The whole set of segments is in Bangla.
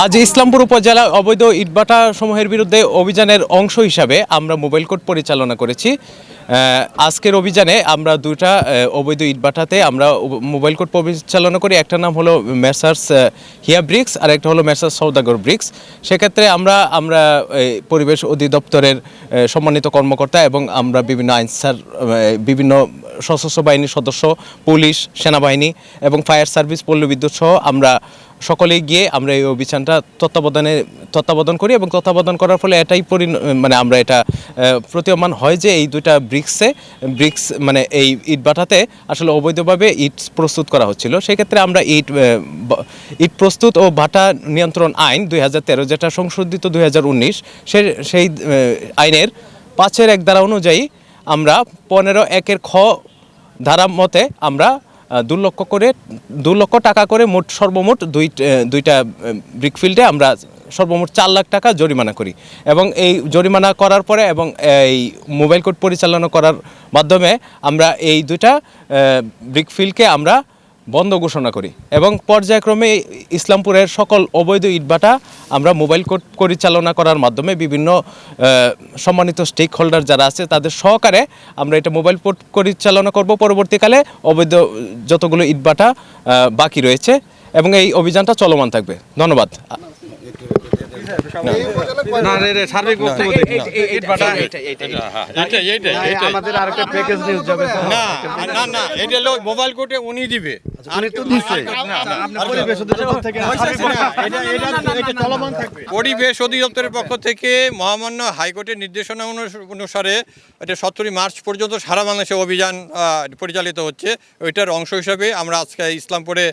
আজ ইসলামপুর উপজেলা অবৈধ ইটভাটা সমূহের বিরুদ্ধে অভিযানের অংশ হিসাবে আমরা মোবাইল কোর্ট পরিচালনা করেছি। আজকের অভিযানে আমরা আহ, অবৈধ ইটভাটাতে আমরা মোবাইল কোর্ট পরিচালনা করি। একটা নাম হলো মেসার্স হিয়া ব্রিক্স আর একটা হলো মেসার্স সৌদাগর ব্রিক্স। সেক্ষেত্রে আমরা আমরা পরিবেশ অধিদপ্তরের সম্মানিত কর্মকর্তা এবং আমরা বিভিন্ন আইনসার বিভিন্ন সশস্ত্র বাহিনীর সদস্য পুলিশ সেনাবাহিনী এবং ফায়ার সার্ভিস পল্লী বিদ্যুৎ সহ আমরা সকলে গিয়ে আমরা এই অভিযানটা তত্ত্বাবধানে তত্ত্বাবধান করি এবং তত্ত্বাবধান করার ফলে এটাই পরি মানে আমরা এটা প্রতীয়মান হয় যে এই দুইটা ব্রিক্সে, ব্রিক্স মানে এই ইট ইটভাটাতে আসলে অবৈধভাবে ইট প্রস্তুত করা হচ্ছিল। সেক্ষেত্রে আমরা ইট ইট প্রস্তুত ও ভাটা নিয়ন্ত্রণ আইন দুই হাজার তেরো, যেটা সংশোধিত দুই হাজার উনিশ, সে, সেই আইনের পাঁচের এক ধারা অনুযায়ী আমরা পনেরো একের খ ধারা মতে আমরা দু লক্ষ করে, দু লক্ষ টাকা করে মোট সর্বমোট দুই দুইটা ব্রিকফিল্ডে আমরা সর্বমোট চার লাখ টাকা জরিমানা করি। এবং এই জরিমানা করার পরে এবং এই মোবাইল কোড পরিচালনা করার মাধ্যমে আমরা এই দুইটা ব্রিকফিল্ডকে আমরা বন্ধ ঘোষণা করি। এবং পর্যায়ক্রমে ইসলামপুরের সকল অবৈধ ইটভাটা আমরা মোবাইল কোড পরিচালনা করার মাধ্যমে বিভিন্ন সম্মানিত স্টেক হোল্ডার যারা আছে তাদের সহকারে আমরা এটা মোবাইল কোর্ট পরিচালনা করব। পরবর্তীকালে অবৈধ যতগুলো ইটভাটা বাকি রয়েছে এবং এই অভিযানটা চলমান থাকবে। ধন্যবাদ। না রে রে সার্বিক বক্তব্য দেখি এইটাই, এইটাই, এইটাই। আমাদের আরেকটা প্যাকেজ নিউজ যাবে না না না এটা হলো মোবাইল কোর্টে উনি দিবে পরিবেশ অধিদপ্তরের পক্ষ থেকে মহামান্য হাইকোর্টের নির্দেশনা অনুস- অনুসারে এটা সতেরোই মার্চ পর্যন্ত সারা বাংলাদেশে অভিযান পরিচালিত হচ্ছে ওইটার অংশ হিসাবে আমরা আজকে ইসলামপুরে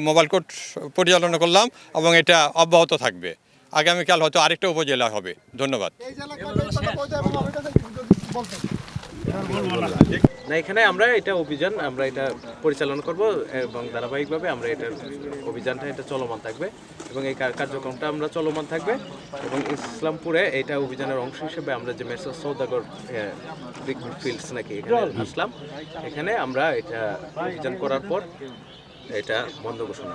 মোবাইল কোর্ট পরিচালনা করলাম এবং এটা অব্যাহত থাকবে আগামীকাল হয়তো আরেকটা উপজেলা হবে। ধন্যবাদ। না এখানে আমরা এটা অভিযান আমরা এটা পরিচালনা করব এবং ধারাবাহিকভাবে আমরা এটা অভিযানটা এটা চলমান থাকবে এবং এই কার্যক্রমটা আমরা চলমান থাকবে এবং ইসলামপুরে এটা অভিযানের অংশ হিসেবে আমরা যে মেসেজ সৌদাগর ফিল্ডস নাকি এখানে আসলাম এখানে আমরা এটা অভিযান করার পর এটা বন্ধ ঘোষণা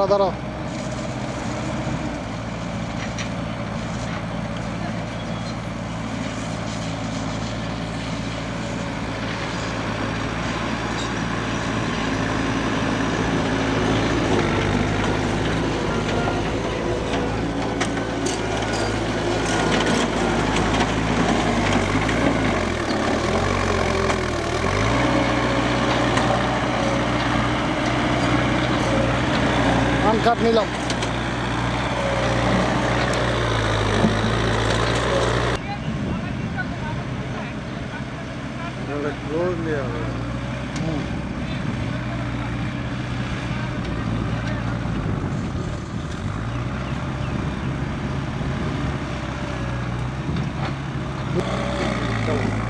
দাঁড়া দাঁড়া cát ni lông Thank you.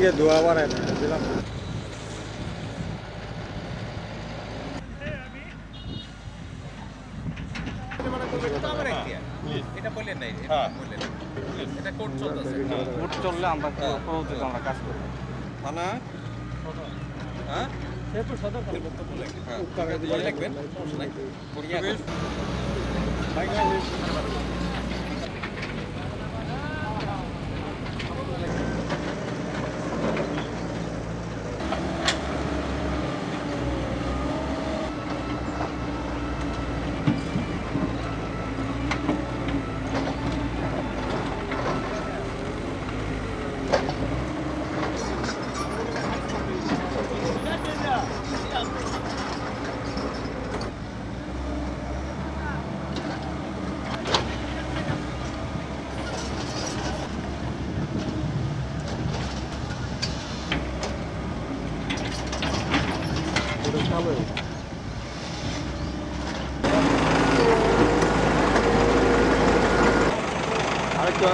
ইনকে ধোয়া বাড়ায় না এটা বললেন নাই বললেন এটা কোর্ট চলতেছে ভোট চললে আমরা পরবর্তীতে আমরা কাজ করব থানা হ্যাঁ সমস্যা নাই পরিবেশ আরেকটু